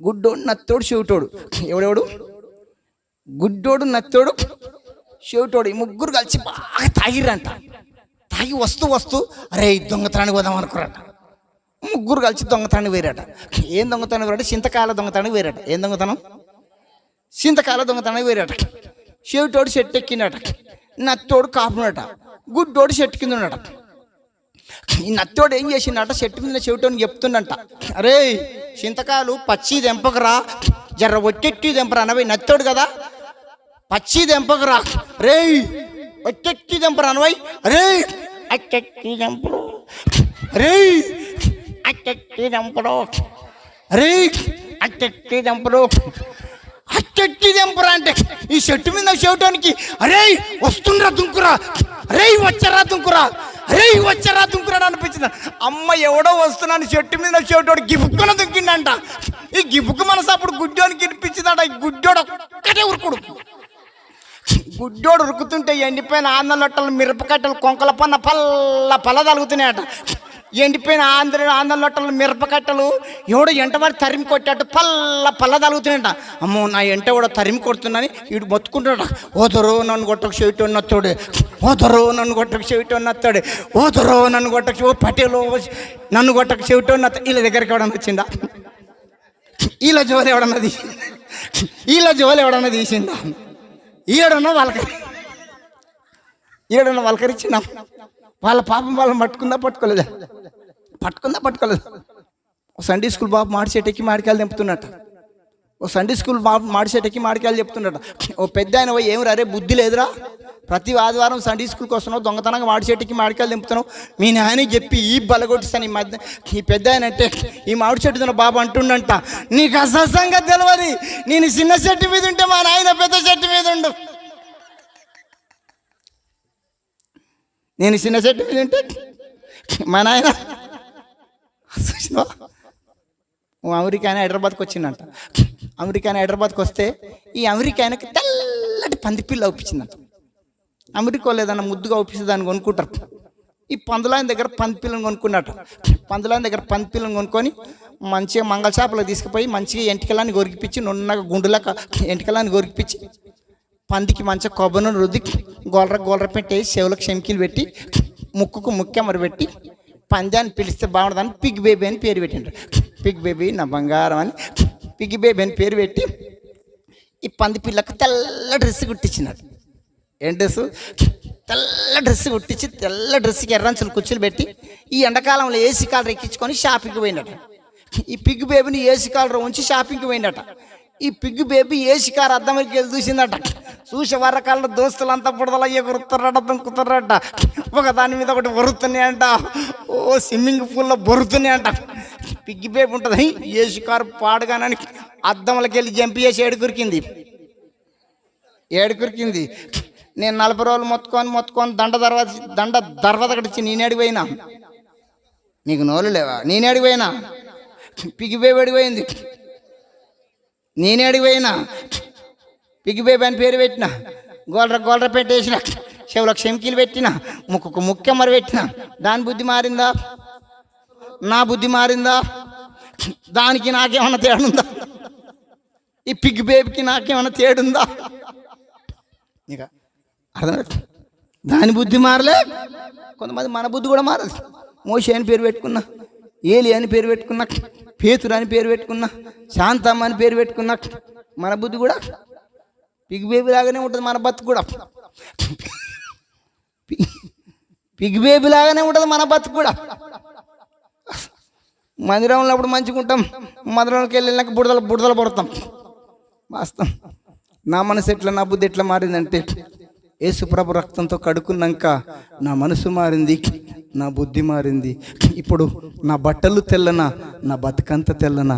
గుడ్డోడు నత్తోడు చెవిటోడు. ఎవడెవడు? గుడ్డోడు నత్తోడు చెవిటోడు. ఈ ముగ్గురు కలిసి బాగా తాగిర్రంట. తాగి వస్తూ వస్తూ అరే దొంగతనానికి పోదాం అనుకున్నారట ముగ్గురు కలిసి దొంగతనానికి వేరట ఏం దొంగతనం వేరట చింతకాల దొంగతనానికి వేరట ఏం దొంగతనం? చింతకాల దొంగతనానికి వేరట చెవిటోడు చెట్టు ఎక్కినట నత్తోడు కాపునట గుడ్డోడు చెట్టు కింద ఉన్నట. ఈ నత్తోడు ఏం చేసిండట? చెట్టు మీద చెవిటోని చెప్తుండంట. అరే చింతకాయలు పచ్చి దెంపకరా జర్ర ఒట్టెట్టి దెంపరా అనవై నత్తోడు కదా. పచ్చి దెంపకరా రే ఒట్టెట్టి దెంపరా అనవై రే అట్టెట్టి దెంపరు రే అట్టెట్టి దెంపడు రే అట్టెట్టి దెంపడు అట్టెట్టి దెంపరా అంటే ఈ చెట్టు మీద చెవటానికి అరే వస్తుండ్రా దుంకురా. రే వచ్చరా దుంకురా. అరే వచ్చారా దుంకురా అనిపించింది. అమ్మ ఎవడో వస్తున్నాను చెట్టు మీద చెవిటోడు గిపుక్కున దుంకిండంట ఈ గిపుక్కు మనసు అప్పుడు గుడ్డోనికి వినిపించిందంట. ఈ గుడ్డోడు ఒక్కటే ఉరుకుడు. గుడ్డోడు ఉరుకుతుంటే ఎండిపోయిన ఆంధ్ర మిరపకట్టలు కొంకల పన్న పల్ల పల్ల తలుగుతున్నాయట ఎండిపోయిన ఆంధ్ర ఆంధ్ర లొట్టలు మిరపకట్టలు ఎవడో ఎంటవారి తరిమి కొట్టాడు పల్ల పల్ల తలుగుతున్నాయట అమ్మో నా ఎంట కూడా తరిమి కొడుతున్నాని వీడు మొత్తుకుంటాడు ఓదరు నన్ను కొట్టకు చెవిటి ఉన్నత్తాడు ఓదరో నన్ను కొట్టకు చెవిటి ఉన్నత్తాడు ఓదరో నన్ను కొట్టకు ఓ పటేలో నన్ను కొట్టకు చెవిటి నత్త వీళ్ళ దగ్గరికి ఎవడన్నా వచ్చిందా? వీళ్ళ జోలు ఎవడన్నా తీసి వీళ్ళ జోలు ఎవడన్నా తీసిందా? ఈడన్నా వాళ్ళకి ఈడన్నా వాళ్ళకరిచ్చినాం వాళ్ళ పాపం వాళ్ళని పట్టుకుందా పట్టుకోలేదా? పట్టుకుందా పట్టుకోలేదు? ఓ సండే స్కూల్ బాబు మాడి మాడికాయలు తెంపుతున్నట్ట ఓ సండే స్కూల్ బాబు మాడి మాడికాయలు చెప్తున్నట్ట ఓ పెద్ద ఆయన పోయి ఏమి రే బుద్ధి లేదురా? ప్రతి ఆదివారం సండే స్కూల్కి వస్తున్నావు దొంగతనంగా మాడి చెట్టుకి మాడికాయలు దింపుతున్నావు. మీ నాయనకి చెప్పి ఈ బలగొట్టిస్తాను ఈ మధ్య ఈ పెద్ద ఆయన అంటే ఈ మామిడి చెట్టు తిన బాబు అంటుండంట నీకు అసహసంగా తెలియదు నేను చిన్న చెట్టు మీద ఉంటే మా నాయన పెద్ద చెట్టు మీద ఉండు. నేను చిన్న చెట్టు మీద ఉంటే మా నాయన చూసినావా? ఓ హైదరాబాద్కి వచ్చిందంట. అమెరికా హైదరాబాద్కి వస్తే ఈ అమెరికా ఆయనకి తెల్లటి పంది పిల్ల ఒప్పించిందంట అమెరికా ముద్దుగా ఒప్పిస్తే దాన్ని కొనుక్కుంటారు. ఈ పందులాయన దగ్గర పంది పిల్లని కొనుక్కున్నట్టు పందులాయన దగ్గర పంది పిల్లలు కొనుక్కొని మంచిగా మంగళ చేపలు తీసుకుపోయి మంచిగా ఎంటికలాన్ని గొరికిపించి నున్నగా గుండులాక ఎంటికలాన్ని గొరికిపించి పందికి మంచిగా కొబ్బరిని రుద్ది గోలర గోలర పెట్టేసి చెవులకు చెమికీలు పెట్టి ముక్కుకు ముక్కెమరు పెట్టి పందాన్ని పిలిస్తే బాగుండదని పిగ్ బేబీ అని పేరు పెట్టిండ్రు. పిగ్ బేబీ నా బంగారం అని పిగ్ బేబీ అని పేరు పెట్టి ఈ పంది పిల్లకు తెల్ల డ్రెస్ కుట్టించినారు. ఏం డ్రెస్ తెల్ల డ్రెస్ కుట్టించి తెల్ల డ్రెస్కి ఎర్రంచులు కుర్చీలు పెట్టి ఈ ఎండాకాలంలో ఏసీ కాలర్ ఎక్కించుకొని షాపింగ్కి పోయినట ఈ పిగ్ బేబీని ఏసీ కాలర్ ఉంచి షాపింగ్కి పోయిందట. ఈ పిగ్ బేబీ ఏసీ కార్ అద్దరికి వెళ్ళి చూసిందట. చూసే వరకాళ్ళ దోస్తులంతా బుడదల ఎగురుతారట దుంకుతారట ఒక దాని మీద ఒకటి వరుతున్నాయంట. ఓ స్విమ్మింగ్ పూల్లో బొరుతున్నాయంట. పిగ్గి బేబీ ఉంటుంది. ఏసీ కారు పాడుగానని అద్దంలోకి వెళ్ళి జంప్ చేసి ఏడుకురికింది. ఏడుకురికింది. నేను నలభై రోజులు మొత్తుకొని మొత్తుకొని దండ తర్వాత దండ దర్వాద కడిచి నేనేడికి పోయినా నీకు నోలు లేవా? నేనేడికి పోయినా పిగి బేబీ అడిగిపోయింది నేనేడికి పోయినా పిగి అని పేరు పెట్టిన? గోల్ర గోల్ర పెట్టేసిన. చెవులకు శంకీలు పెట్టిన? ముక్కుకు ముక్కెమ్మరు పెట్టిన? దాని బుద్ధి మారిందా? నా బుద్ధి మారిందా? దానికి నాకేమన్నా తేడుందా? ఈ పిగ్ బేబీకి నాకేమన్నా తేడుందా? ఇక అర్థం దాని బుద్ధి మారలే. కొంతమంది మన బుద్ధి కూడా మారదు. మోషే అని పేరు పెట్టుకున్నా ఏలి అని పేరు పెట్టుకున్నా పేతురు అని పేరు పెట్టుకున్నా శాంతమ్మ అని పేరు పెట్టుకున్నా మన బుద్ధి కూడా పిగ్ బేబీ లాగానే ఉంటుంది మన బతుకు కూడా. పి- పిగ్ బేబీ లాగానే ఉంటుంది మన బతుకు కూడా. మందిరంలో అప్పుడు మంచిగా ఉంటాం. మందిరంలోకి వెళ్ళినాక బుడదలు బుడదలు పడతాం. వాస్తవం. నా మనసు ఎట్లా నా బుద్ధి ఎట్లా మారిందంటే యేసుప్రభు రక్తంతో కడుక్కున్నాక నా మనసు మారింది నా బుద్ధి మారింది. ఇప్పుడు నా బట్టలు తెల్లనా నా బతుకంత తెల్లనా?